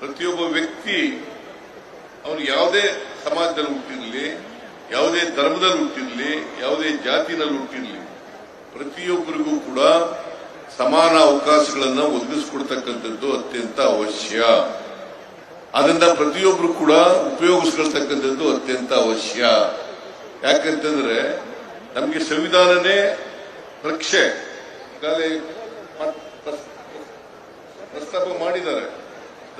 ಪ್ರತಿಯೊಬ್ಬ ವ್ಯಕ್ತಿ ಅವನು ಯಾವುದೇ ಸಮಾಜದಲ್ಲಿ ಹುಟ್ಟಿರಲಿ, ಯಾವುದೇ ಧರ್ಮದಲ್ಲಿ ಹುಟ್ಟಿರಲಿ, ಯಾವುದೇ ಜಾತಿನಲ್ಲಿ ಹುಟ್ಟಿರಲಿ, ಪ್ರತಿಯೊಬ್ಬರಿಗೂ ಕೂಡ ಸಮಾನ ಅವಕಾಶಗಳನ್ನು ಒದಗಿಸಿಕೊಡ್ತಕ್ಕಂಥದ್ದು ಅತ್ಯಂತ ಅವಶ್ಯ. ಅದರಿಂದ ಪ್ರತಿಯೊಬ್ಬರು ಕೂಡ ಉಪಯೋಗಿಸ್ಕೊಳ್ತಕ್ಕಂಥದ್ದು ಅತ್ಯಂತ ಅವಶ್ಯ. ಯಾಕಂತಂದ್ರೆ ನಮಗೆ ಸಂವಿಧಾನನೇ ರಕ್ಷೆ ಪ್ರಸ್ತಾಪ ಮಾಡಿದ್ದಾರೆ.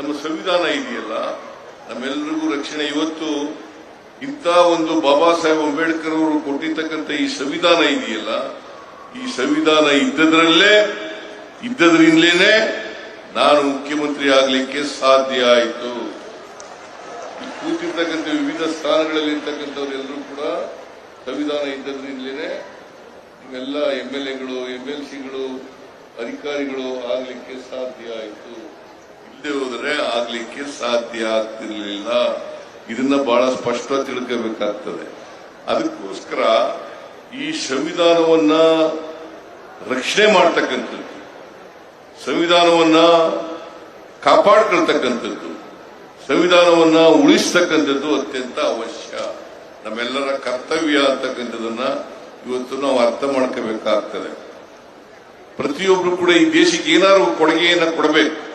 ನಮ್ಮ ಸಂವಿಧಾನ ಇದೆಯಲ್ಲ ನಮ್ಮೆಲ್ಲರಿಗೂ ರಕ್ಷಣೆ. ಇವತ್ತು ಇಂಥ ಒಂದು ಬಾಬಾ ಸಾಹೇಬ್ ಅಂಬೇಡ್ಕರ್ ಅವರು ಕೊಟ್ಟಿರ್ತಕ್ಕಂಥ ಈ ಸಂವಿಧಾನ ಇದೆಯಲ್ಲ, ಈ ಸಂವಿಧಾನ ಇದ್ದದ್ರಲ್ಲೇ ಇದ್ದದ್ರಿಂದಲೇ ನಾನು ಮುಖ್ಯಮಂತ್ರಿ ಆಗಲಿಕ್ಕೆ ಸಾಧ್ಯ ಆಯಿತು. ಕೂತಿರ್ತಕ್ಕಂಥ ವಿವಿಧ ಸ್ಥಾನಗಳಲ್ಲಿ ಇರ್ತಕ್ಕಂಥವರೆಲ್ಲರೂ ಕೂಡ ಸಂವಿಧಾನ ಇದ್ದದ್ರಿಂದಲೇ ಇವೆಲ್ಲ ಎಂ ಎಲ್ ಎಗಳು, ಎಂ ಎಲ್ ಸಿಗಳು, ಅಧಿಕಾರಿಗಳು ಆಗಲಿಕ್ಕೆ ಸಾಧ್ಯ ಆಯಿತು. ಇಲ್ಲದೆ ಹೋದರೆ ಆಗ್ಲಿಕ್ಕೆ ಸಾಧ್ಯ ಆಗ್ತಿರ್ಲಿಲ್ಲ. ಇದನ್ನ ಬಹಳ ಸ್ಪಷ್ಟ ತಿಳ್ಕೋಬೇಕಾಗ್ತದೆ. ಅದಕ್ಕೋಸ್ಕರ ಈ ಸಂವಿಧಾನವನ್ನ ರಕ್ಷಣೆ ಮಾಡ್ತಕ್ಕಂಥದ್ದು, ಸಂವಿಧಾನವನ್ನ ಕಾಪಾಡ್ಕೊಳ್ತಕ್ಕಂಥದ್ದು, ಸಂವಿಧಾನವನ್ನ ಉಳಿಸ್ತಕ್ಕಂಥದ್ದು ಅತ್ಯಂತ ಅವಶ್ಯ. ನಮ್ಮೆಲ್ಲರ ಕರ್ತವ್ಯ ಅಂತಕ್ಕಂಥದನ್ನ ಇವತ್ತು ನಾವು ಅರ್ಥ ಮಾಡ್ಕೋಬೇಕಾಗ್ತದೆ. ಪ್ರತಿಯೊಬ್ರು ಕೂಡ ಈ ದೇಶಕ್ಕೆ ಏನಾದ್ರು ಕೊಡುಗೆಯನ್ನ ಕೊಡಬೇಕು.